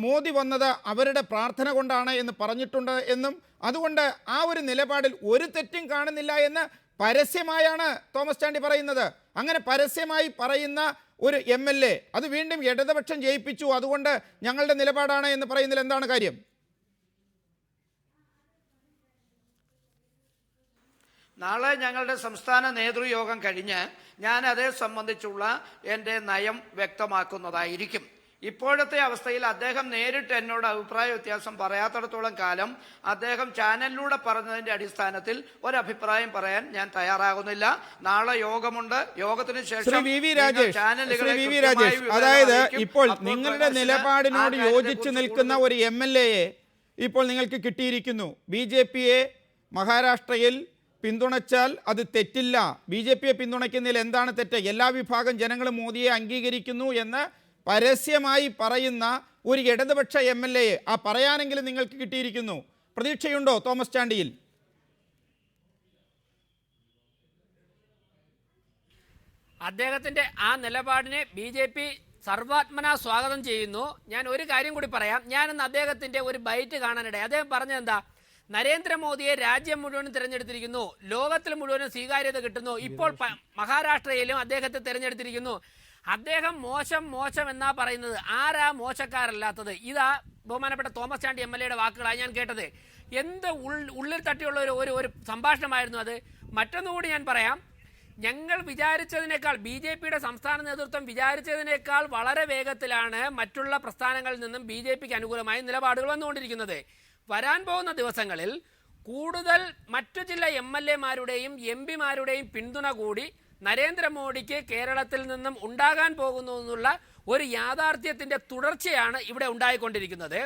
മോദി വന്നത് അവരുടെ പ്രാർത്ഥന കൊണ്ടാണ് എന്ന് പറഞ്ഞിട്ടുണ്ട് എന്നും അതുകൊണ്ട് ആ ഒരു നിലപാടിൽ ഒരു തെറ്റും കാണുന്നില്ല എന്ന് പരസ്യമായാണ് തോമസ് ചാണ്ടി പറയുന്നത്. അങ്ങനെ പരസ്യമായി പറയുന്ന ഒരു എം എൽ എ അത് വീണ്ടും ഇടതുപക്ഷം ജയിപ്പിച്ചു. അതുകൊണ്ട് ഞങ്ങളുടെ നിലപാടാണ് എന്ന് പറയുന്നതിൽ എന്താണ് കാര്യം? നാളെ ഞങ്ങളുടെ സംസ്ഥാന നേതൃയോഗം കഴിഞ്ഞ് ഞാൻ അതേ സംബന്ധിച്ചുള്ള എന്റെ നയം വ്യക്തമാക്കുന്നതായിരിക്കും. ഇപ്പോഴത്തെ അവസ്ഥയിൽ അദ്ദേഹം നേരിട്ട് എന്നോട് അഭിപ്രായ വ്യത്യാസം പറയാത്തിടത്തോളം കാലം അദ്ദേഹം ചാനലിലൂടെ പറഞ്ഞതിന്റെ അടിസ്ഥാനത്തിൽ ഒരഭിപ്രായം പറയാൻ ഞാൻ തയ്യാറാകുന്നില്ല. നാളെ യോഗമുണ്ട്. യോഗത്തിന് ശേഷം അതായത് ഇപ്പോൾ നിങ്ങളുടെ നിലപാടിനോട് യോജിച്ചു യോജിച്ച് നിൽക്കുന്ന ഒരു എം എൽ എയെ ഇപ്പോൾ നിങ്ങൾക്ക് കിട്ടിയിരിക്കുന്നു. ബി ജെ പിയെ മഹാരാഷ്ട്രയിൽ പിന്തുണച്ചാൽ അത് തെറ്റില്ല. ബി ജെ പിയെ പിന്തുണയ്ക്കുന്നതിൽ എന്താണ് തെറ്റ്? എല്ലാ വിഭാഗം ജനങ്ങളും മോദിയെ അംഗീകരിക്കുന്നു എന്ന് പരസ്യമായി പറയുന്ന ഒരു ഇടതുപക്ഷ എം എൽ എയെ ആ പറയാനെങ്കിലും നിങ്ങൾക്ക് കിട്ടിയിരിക്കുന്നു. പ്രതീക്ഷയുണ്ടോ തോമസ് ചാണ്ടിയിൽ? അദ്ദേഹത്തിന്റെ ആ നിലപാടിനെ ബി ജെ പി സർവാത്മന സ്വാഗതം ചെയ്യുന്നു. ഞാൻ ഒരു കാര്യം കൂടി പറയാം. ഞാനിന്ന് അദ്ദേഹത്തിന്റെ ഒരു ബൈറ്റ് കാണാനിടയായി. അദ്ദേഹം പറഞ്ഞത് എന്താ നരേന്ദ്രമോദിയെ രാജ്യം മുഴുവനും തിരഞ്ഞെടുത്തിരിക്കുന്നു. ലോകത്തിൽ മുഴുവനും സ്വീകാര്യത കിട്ടുന്നു. ഇപ്പോൾ മഹാരാഷ്ട്രയിലും അദ്ദേഹത്തെ തിരഞ്ഞെടുത്തിരിക്കുന്നു. അദ്ദേഹം മോശം മോശം എന്നാ പറയുന്നത്? ആരാ മോശക്കാരല്ലാത്തത്? ഇതാ ബഹുമാനപ്പെട്ട തോമസ് ചാണ്ടി എം എൽ എയുടെ വാക്കുകളാണ് ഞാൻ കേട്ടത്. എന്ത് ഉള്ളിൽ തട്ടിയുള്ള ഒരു ഒരു ഒരു സംഭാഷണമായിരുന്നു അത്. മറ്റൊന്നുകൂടി ഞാൻ പറയാം. ഞങ്ങൾ വിചാരിച്ചതിനേക്കാൾ ബി ജെ പിയുടെ സംസ്ഥാന നേതൃത്വം വിചാരിച്ചതിനേക്കാൾ വളരെ വേഗത്തിലാണ് മറ്റുള്ള പ്രസ്ഥാനങ്ങളിൽ നിന്നും ബി ജെ പിക്ക് അനുകൂലമായ നിലപാടുകൾ വന്നുകൊണ്ടിരിക്കുന്നത്. വരാൻ പോകുന്ന ദിവസങ്ങളിൽ കൂടുതൽ മറ്റു ചില എം എൽ എമാരുടെയും എം പിമാരുടെയും പിന്തുണ കൂടി നരേന്ദ്രമോദിക്ക് കേരളത്തിൽ നിന്നും ഉണ്ടാകാൻ പോകുന്നു എന്നുള്ള ഒരു യാഥാർത്ഥ്യത്തിന്റെ തുടർച്ചയാണ് ഇവിടെ ഉണ്ടായിക്കൊണ്ടിരിക്കുന്നത്.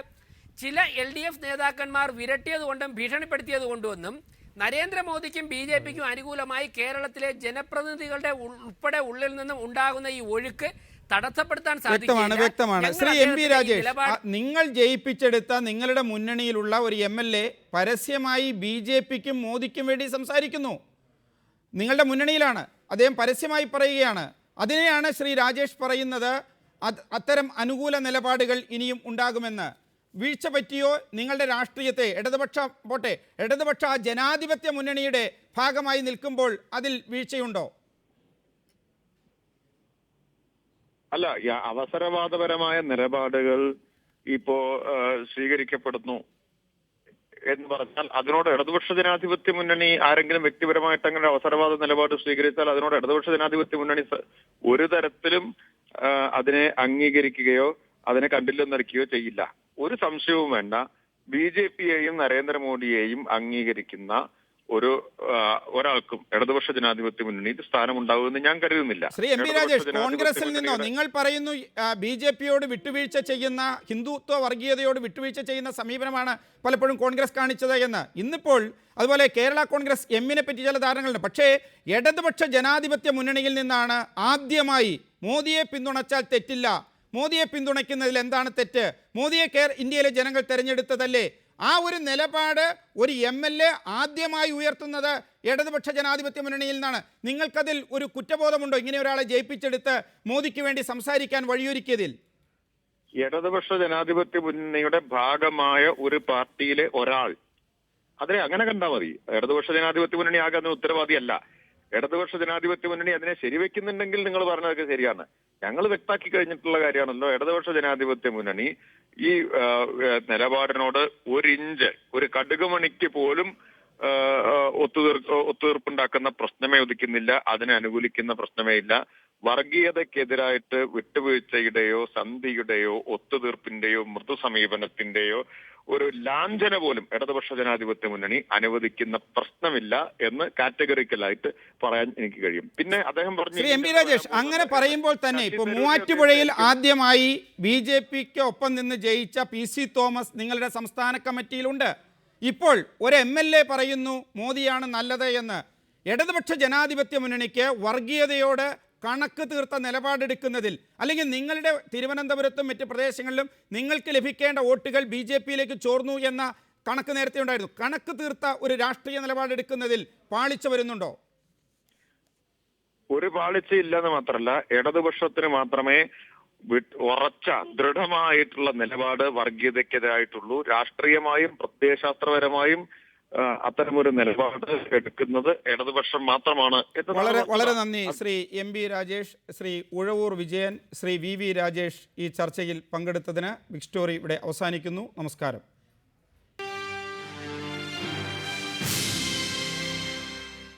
ചില എൽ ഡി എഫ് നേതാക്കന്മാർ വിരട്ടിയതുകൊണ്ടും ഭീഷണിപ്പെടുത്തിയത് കൊണ്ടുമെന്നും നരേന്ദ്രമോദിക്കും ബി ജെ പിക്കും അനുകൂലമായി കേരളത്തിലെ ജനപ്രതിനിധികളുടെ ഉൾപ്പെടെ ഉള്ളിൽ നിന്നും ഉണ്ടാകുന്ന ഈ ഒഴുക്ക് തടസ്സപ്പെടുത്താൻ വ്യക്തമാണ് വ്യക്തമാണ്. ശ്രീ എം പി രാജേഷ് നിങ്ങൾ ജയിപ്പിച്ചെടുത്ത നിങ്ങളുടെ മുന്നണിയിലുള്ള ഒരു എം എൽ എ പരസ്യമായി ബി ജെ പിക്കും മോദിക്കും വേണ്ടി സംസാരിക്കുന്നു. നിങ്ങളുടെ മുന്നണിയിലാണ്. അദ്ദേഹം പരസ്യമായി പറയുകയാണ്. അതിനെയാണ് ശ്രീ രാജേഷ് പറയുന്നത്. അത്തരം അനുകൂല നിലപാടുകൾ ഇനിയും ഉണ്ടാകുമെന്ന്. വീഴ്ച പറ്റിയോ? നിങ്ങളുടെ രാഷ്ട്രീയത്തെ ഇടതുപക്ഷ പോട്ടെ. ഇടതുപക്ഷ ജനാധിപത്യ മുന്നണിയുടെ ഭാഗമായി നിൽക്കുമ്പോൾ അതിൽ വീഴ്ചയുണ്ടോ? അല്ല അവസരവാദപരമായ നിലപാടുകൾ ഇപ്പോ സ്വീകരിക്കപ്പെടുന്നു എന്ന് പറഞ്ഞാൽ അതിനോട് ഇടതുപക്ഷ ജനാധിപത്യ മുന്നണി ആരെങ്കിലും വ്യക്തിപരമായിട്ട് അങ്ങനെ അവസരവാദ നിലപാട് സ്വീകരിച്ചാൽ അതിനോട് ഇടതുപക്ഷ ജനാധിപത്യ മുന്നണി ഒരു തരത്തിലും അതിനെ അംഗീകരിക്കുകയോ അതിനെ കണ്ടില്ലെന്നറിക്കുകയോ ചെയ്യില്ല. ഒരു സംശയവും വേണ്ട. ബി ജെ പിയെയും നരേന്ദ്രമോദിയെയും അംഗീകരിക്കുന്ന ഒരു ഒരാൾക്കും ഇടതുപക്ഷ ജനാധിപത്യ മുന്നണിയിൽ സ്ഥാനമുണ്ടാവുമെന്ന് ഞാൻ കരുതുന്നില്ല. ശ്രീ എം പി രാജേഷ് കോൺഗ്രസിൽ നിന്നോ നിങ്ങൾ പറയുന്നു ബി ജെ പിയോട് വിട്ടുവീഴ്ച ചെയ്യുന്ന ഹിന്ദുത്വ വർഗീയതയോട് വിട്ടുവീഴ്ച ചെയ്യുന്ന സമീപനമാണ് പലപ്പോഴും കോൺഗ്രസ് കാണിച്ചത് എന്ന്. ഇന്നിപ്പോൾ അതുപോലെ കേരള കോൺഗ്രസ് എമ്മിനെ പറ്റി ചില ധാരണകളുണ്ട്. പക്ഷേ ഇടതുപക്ഷ ജനാധിപത്യ മുന്നണിയിൽ നിന്നാണ് ആദ്യമായി മോദിയെ പിന്തുണച്ചാൽ തെറ്റില്ല. മോദിയെ പിന്തുണയ്ക്കുന്നതിൽ എന്താണ് തെറ്റ്? മോദിയെ കേർ ഇന്ത്യയിലെ ജനങ്ങൾ തെരഞ്ഞെടുത്തതല്ലേ? ആ ഒരു നിലപാട് ഒരു എം എൽ എ ആദ്യമായി ഉയർത്തുന്നത് ഇടതുപക്ഷ ജനാധിപത്യ മുന്നണിയിൽ നിന്നാണ്. നിങ്ങൾക്കതിൽ ഒരു കുറ്റബോധമുണ്ടോ? ഇങ്ങനെ ഒരാളെ ജയിപ്പിച്ചെടുത്ത് മോദിക്ക് വേണ്ടി സംസാരിക്കാൻ വഴിയൊരുക്കിയതിൽ? ഇടതുപക്ഷ ജനാധിപത്യ മുന്നണിയുടെ ഭാഗമായ ഒരു പാർട്ടിയിലെ ഒരാൾ. അതിനെ അങ്ങനെ കണ്ടാൽ മതി. ഇടതുപക്ഷ ജനാധിപത്യ മുന്നണി ആകെ അതിന് ഉത്തരവാദിയല്ല. ഇടതുപക്ഷ ജനാധിപത്യ മുന്നണി അതിനെ ശരിവെക്കുന്നുണ്ടെങ്കിൽ നിങ്ങൾ പറഞ്ഞതൊക്കെ ശരിയാണ്. ഞങ്ങൾ വ്യക്താക്കി കഴിഞ്ഞിട്ടുള്ള കാര്യമാണല്ലോ. ഇടതുപക്ഷ ജനാധിപത്യ മുന്നണി ഈ നിലപാടിനോട് ഒരു ഇഞ്ച് ഒരു കടുകുമണിക്ക് പോലും ഒത്തുതീർപ്പുണ്ടാക്കുന്ന പ്രശ്നമേ ഉദിക്കുന്നില്ല അതിനെ അനുകൂലിക്കുന്ന പ്രശ്നമേ ഇല്ല. വർഗീയതയ്ക്കെതിരായിട്ട് വിട്ടുവീഴ്ചയുടെയോ സന്ധിയുടെയോ ഒത്തുതീർപ്പിന്റെയോ മൃദു സമീപനത്തിന്റെയോ ഒരു ലാഞ്ചന പോലും ഇടതുപക്ഷ ജനാധിപത്യ മുന്നണി അനുവദിക്കുന്ന പ്രശ്നമില്ല എന്ന് കാറ്റഗറിക്കലായിട്ട് പറയാൻ എനിക്ക് കഴിയും. പിന്നെ അദ്ദേഹം പറഞ്ഞു എം പി രാജേഷ് അങ്ങനെ പറയുമ്പോൾ തന്നെ ഇപ്പൊ മൂവാറ്റുപുഴയിൽ ആദ്യമായി ബി ജെ പിക്ക് ഒപ്പം നിന്ന് ജയിച്ച പി സി തോമസ് നിങ്ങളുടെ സംസ്ഥാന കമ്മിറ്റിയിലുണ്ട്. ഇപ്പോൾ ഒരു എം എൽ എ പറയുന്നു മോദിയാണ് നല്ലത് എന്ന്. ഇടതുപക്ഷ ജനാധിപത്യ മുന്നണിക്ക് വർഗീയതയോട് കണക്ക് തീർത്ത നിലപാടെടുക്കുന്നതിൽ അല്ലെങ്കിൽ നിങ്ങളുടെ തിരുവനന്തപുരത്തും മറ്റ് പ്രദേശങ്ങളിലും നിങ്ങൾക്ക് ലഭിക്കേണ്ട വോട്ടുകൾ ബി ജെ പിയിലേക്ക് ചോർന്നു എന്ന കണക്ക് നേരത്തെ ഉണ്ടായിരുന്നു. കണക്ക് തീർത്ത ഒരു രാഷ്ട്രീയ നിലപാടെടുക്കുന്നതിൽ പാളിച്ച വരുന്നുണ്ടോ? ഒരു പാളിച്ച ഇല്ലെന്ന് മാത്രമല്ല ഇടതുപക്ഷത്തിന് മാത്രമേ ഉറച്ച ദൃഢമായിട്ടുള്ള നിലപാട് വർഗീയതയ്ക്കെതിരായിട്ടുള്ളൂ. രാഷ്ട്രീയമായും പ്രത്യയശാസ്ത്രപരമായും അത്തരമൊരു നിലപാട് എടുക്കുന്നത് ഇടതുപക്ഷം മാത്രമാണ് വളരെ വളരെ നന്ദി. Shri M B Rajesh Shri Uzhavoor Vijayan Shri V V Rajesh ഈ ചർച്ചയിൽ പങ്കെടുത്തതിന് ബിഗ് സ്റ്റോറി ഇവിടെ അവസാനിക്കുന്നു. നമസ്കാരം.